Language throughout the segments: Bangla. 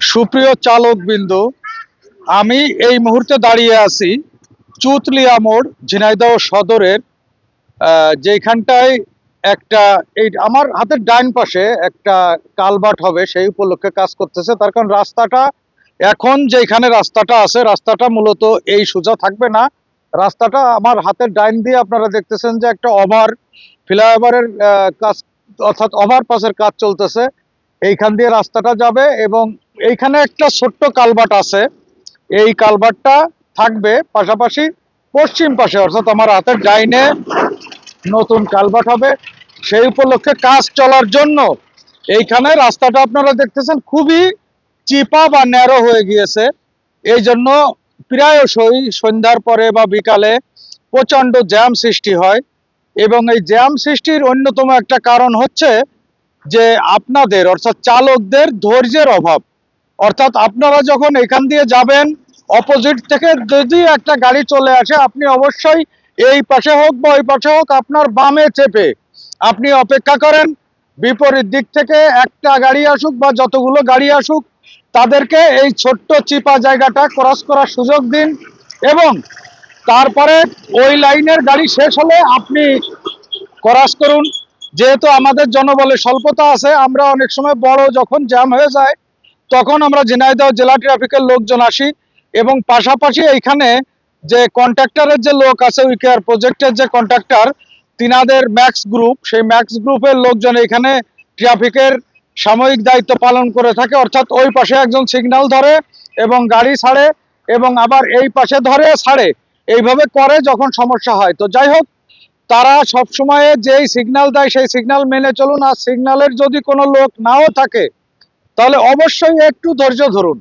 সুপ্রিয় চালক বিন্দু আমি এই মুহূর্তে দাঁড়িয়ে আছি চুতলিয়া মোড়, ঝিনাইদহ সদরের যেখানটায় একটা এই আমার হাতের ডাইন পাশে একটা কালবাট হবে, সেই উপলক্ষে কাজ করতেছে। তার কারণ রাস্তাটা এখন যেখানে রাস্তাটা আছে, রাস্তাটা মূলত এই সোজা থাকবে না। রাস্তাটা আমার হাতের ডাইন দিয়ে আপনারা দেখতেছেন যে একটা ওভার, ফ্লাইওভারের কাজ অর্থাৎ ওভারপাসের কাজ চলতেছে। এইখান দিয়ে রাস্তাটা যাবে এবং এইখানে একটা ছোট্ট কালভার্ট আছে। এই কালভার্টটা থাকবে পাশাপাশি পশ্চিম পাশে, অর্থাৎ আমার হাতের ডাইনে নতুন কালভার্ট হবে। সেই উপলক্ষে কাজ চলার জন্য এইখানে রাস্তাটা আপনারা দেখতেছেন খুবই চিপা বা ন্যারো হয়ে গিয়েছে। এই জন্য প্রায়শই সন্ধ্যার পরে বা বিকালে প্রচণ্ড জ্যাম সৃষ্টি হয় এবং এই জ্যাম সৃষ্টির অন্যতম একটা কারণ হচ্ছে যে আপনাদের, অর্থাৎ চালকদের ধৈর্যের অভাব। অর্থাৎ আপনারা যখন এখান দিয়ে যাবেন অপোজিট থেকে যদি একটা গাড়ি চলে আসে, আপনি অবশ্যই এই পাশে হোক বা ওই পাশে হোক, আপনার বামে চেপে আপনি অপেক্ষা করেন। বিপরীত দিক থেকে একটা গাড়ি আসুক বা যতগুলো গাড়ি আসুক, তাদেরকে এই ছোট্ট চিপা জায়গাটা ক্রস করার সুযোগ দিন এবং তারপরে ওই লাইনের গাড়ি শেষ হলে আপনি ক্রস করুন। যেহেতু আমাদের জনবলের স্বল্পতা আছে, আমরা অনেক সময় বড় যখন জ্যাম হয়ে যায়, তখন আমরা ঝিনাইদহ জেলা ট্রাফিকের লোকজন আসি এবং পাশাপাশি এইখানে যে কন্ট্রাক্টরের যে লোক আছে উইকেয়ার প্রজেক্টের যে কন্ট্রাক্টর তিনাদের ম্যাক্স গ্রুপ সেই ম্যাক্স গ্রুপের লোকজন এখানে ট্রাফিকের সাময়িক দায়িত্ব পালন করে থাকে। অর্থাৎ ওই পাশে একজন সিগন্যাল ধরে এবং গাড়ি ছাড়ে এবং আবার এই পাশে ধরে, ছাড়ে। এইভাবে করে যখন সমস্যা হয়। তো যাই হোক তারা সব সময় যেই সিগন্যাল দেয় সেই সিগন্যাল মেনে চলুন। আর সিগন্যালের যদি কোনো লোক নাও থাকে, তাহলে অবশ্যই একটু ধৈর্য ধরুন।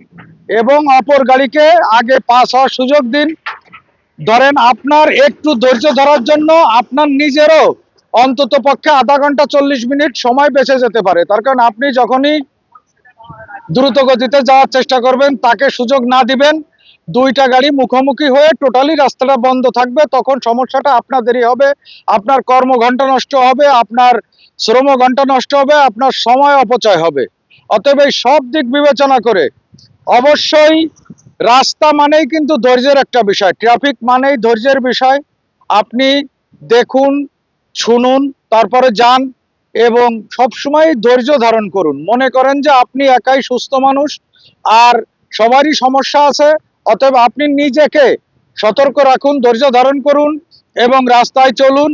এবং অপর গাড়িকে আগে পাস হওয়ার সুযোগ দিন। ধরেন আপনার একটু ধৈর্য ধরার জন্য আপনার নিজেরও অন্তত পক্ষে আধা ঘণ্টা চল্লিশ মিনিট সময় বেঁচে যেতে পারে। তার কারণ আপনি যখনই দ্রুত গতিতে যাওয়ার চেষ্টা করবেন, তাকে সুযোগ না দিবেন। দুইটা গাড়ি মুখোমুখি হয়ে টোটালি রাস্তাটা বন্ধ থাকবে। তখন সমস্যাটা আপনাদেরই হবে। আপনার কর্মঘণ্টা নষ্ট হবে, আপনার শ্রম ঘণ্টা নষ্ট হবে, আপনার সময় অপচয় হবে। অতএব এই সব দিক বিবেচনা করে অবশ্যই রাস্তা মানেই কিন্তু ধৈর্যের একটা বিষয়। ট্রাফিক মানেই ধৈর্যের বিষয়। আপনি দেখুন, শুনুন, তারপরে যান এবং সবসময় ধৈর্য ধারণ করুন। মনে করেন যে আপনি একাই সুস্থ মানুষ আর সবারই সমস্যা আছে। অতএব আপনি নিজেকে সতর্ক রাখুন, ধৈর্য ধারণ করুন এবং রাস্তায় চলুন।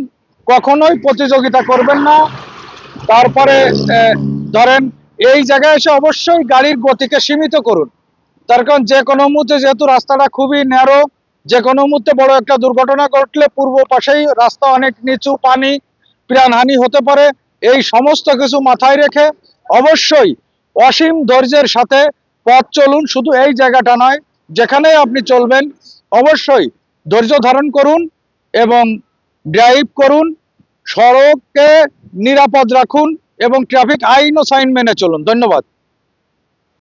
কখনোই প্রতিযোগিতা করবেন না। তারপরে ধরেন এই জায়গায় এসে অবশ্যই গাড়ির গতিকে সীমিত করুন। তার কারণ যে কোনো মুহূর্তে যেহেতু রাস্তাটা খুবই ন্যারো যে কোনো মুহূর্তে বড় একটা দুর্ঘটনা ঘটলে পূর্ব পাশেই রাস্তা অনেক নিচু, পানি, প্রাণহানি হতে পারে। এই সমস্ত কিছু মাথায় রেখে অবশ্যই অসীম ধৈর্যের সাথে পথ চলুন। শুধু এই জায়গাটা নয় যেখানেই আপনি চলবেন, অবশ্যই ধৈর্য ধারণ করুন এবং ড্রাইভ করুন সড়ককে নিরাপদ রাখুন এবং ট্রাফিক আইন ও সাইন মেনে চলুন। ধন্যবাদ।